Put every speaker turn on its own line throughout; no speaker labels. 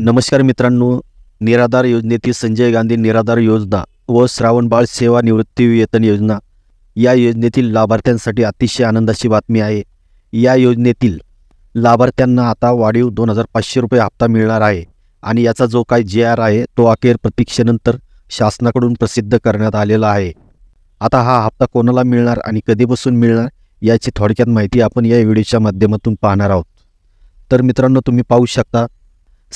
नमस्कार मित्रांनो निराधार योजनेतील संजय गांधी निराधार योजना व श्रावणबाळ सेवा निवृत्ती वेतन योजना या योजनेतील लाभार्थ्यांसाठी अतिशय आनंदाची बातमी आहे या योजनेतील लाभार्थ्यांना आता वाढीव दोन हजार पाचशे रुपये हप्ता मिळणार आहे आणि याचा जो काय जे आर आहे तो अखेर प्रतीक्षेनंतर शासनाकडून प्रसिद्ध करण्यात आलेला आहे आता हा हप्ता कोणाला मिळणार आणि कधीपासून मिळणार याची थोडक्यात माहिती आपण या व्हिडिओच्या माध्यमातून पाहणार आहोत तर मित्रांनो तुम्ही पाहू शकता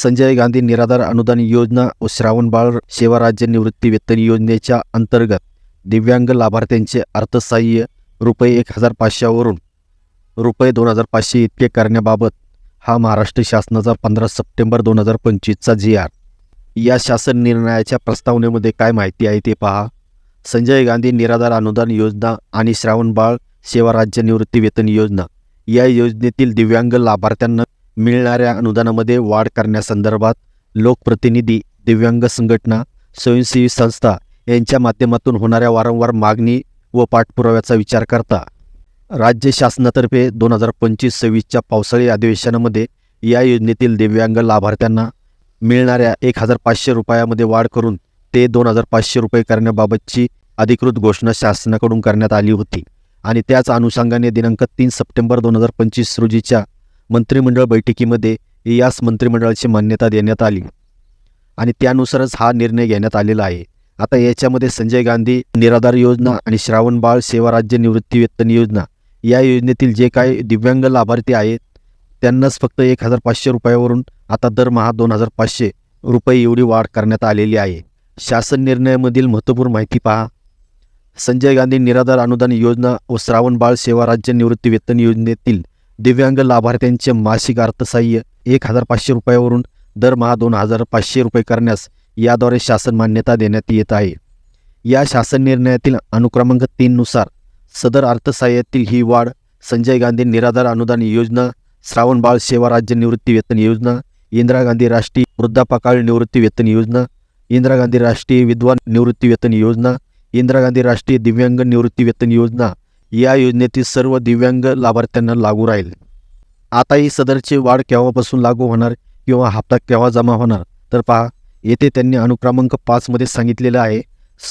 संजय गांधी निराधार अनुदान योजना व श्रावणबाळ सेवा राज्य निवृत्ती वेतन योजनेच्या अंतर्गत दिव्यांग लाभार्थ्यांचे अर्थसहाय्य रुपये एक हजार पाचशेवरून रुपये दोन हजार पाचशे इतके करण्याबाबत हा महाराष्ट्र शासनाचा पंधरा सप्टेंबर दोन हजार पंचवीसचा जी आर या शासन निर्णयाच्या प्रस्तावनेमध्ये काय माहिती आहे ते पहा संजय गांधी निराधार अनुदान योजना आणि श्रावणबाळ सेवा राज्य निवृत्ती वेतन योजना या योजनेतील दिव्यांग लाभार्थ्यांना मिळणाऱ्या अनुदानामध्ये वाढ करण्यासंदर्भात लोकप्रतिनिधी दिव्यांग संघटना स्वयंसेवी संस्था यांच्या माध्यमातून होणाऱ्या वारंवार मागणी व पाठपुराव्याचा विचार करता राज्य शासनातर्फे दोन हजार पंचवीस सव्वीसच्या पावसाळी अधिवेशनामध्ये या योजनेतील दिव्यांग लाभार्थ्यांना मिळणाऱ्या एक हजार पाचशे रुपयामध्ये वाढ करून ते दोन हजार पाचशे रुपये करण्याबाबतची अधिकृत घोषणा शासनाकडून करण्यात आली होती आणि त्याच अनुषंगाने दिनांक तीन सप्टेंबर दोन हजार पंचवीस रोजीच्या मंत्रिमंडळ बैठकीमध्ये यास मंत्रिमंडळाची मान्यता देण्यात आली आणि त्यानुसारच हा निर्णय घेण्यात आलेला आहे आता याच्यामध्ये संजय गांधी निराधार योजना आणि श्रावणबाळ सेवा राज्य वेतन योजना या योजनेतील जे काही दिव्यांग लाभार्थी आहेत त्यांनाच फक्त एक हजार पाचशे रुपयावरून आता दरमहा दोन हजार पाचशे रुपये एवढी वाढ करण्यात आलेली आहे शासन निर्णयामधील महत्त्वपूर्ण माहिती पहा संजय गांधी निराधार अनुदान योजना व श्रावणबाळ सेवा राज्य वेतन योजनेतील दिव्यांग लाभार्थ्यांचे मासिक अर्थसहाय्य एक हजार पाचशे रुपयावरून दरमहा दोन हजार पाचशे रुपये करण्यास याद्वारे शासन मान्यता देण्यात येत आहे या शासन निर्णयातील अनुक्रमांक तीननुसार सदर अर्थसहाय्यातील ही वाढ संजय गांधी निराधार अनुदान योजना श्रावणबाळ सेवा राज्य निवृत्ती वेतन योजना इंदिरा गांधी राष्ट्रीय वृद्धापकाळ निवृत्ती वेतन योजना इंदिरा गांधी राष्ट्रीय विद्वान निवृत्ती वेतन योजना इंदिरा गांधी राष्ट्रीय दिव्यांग निवृत्ती वेतन योजना या योजनेतील सर्व दिव्यांग लाभार्थ्यांना लागू राहील आता ही सदरची वाढ केव्हापासून लागू होणार किंवा हप्ता केव्हा जमा होणार तर पहा येथे त्यांनी अनुक्रमांक पाचमध्ये सांगितलेलं आहे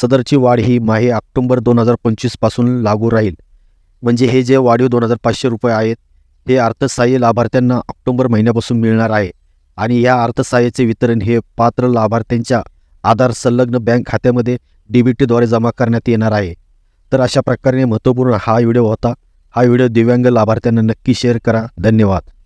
सदरची वाढ ही माहे ऑक्टोंबर दोन हजार पंचवीसपासून लागू राहील म्हणजे हे जे वाढीव दोन हजार पाचशे रुपये आहेत हे अर्थसहाय्य लाभार्थ्यांना ऑक्टोंबर महिन्यापासून मिळणार आहे आणि या अर्थसहाय्याचे वितरण हे पात्र लाभार्थ्यांच्या आधार संलग्न बँक खात्यामध्ये डीबीटीद्वारे जमा करण्यात येणार आहे तर अशा प्रकारे महत्त्वपूर्ण हा व्हिडिओ होता हा व्हिडिओ दिव्यांग लाभार्थ्यांना नक्की शेअर करा धन्यवाद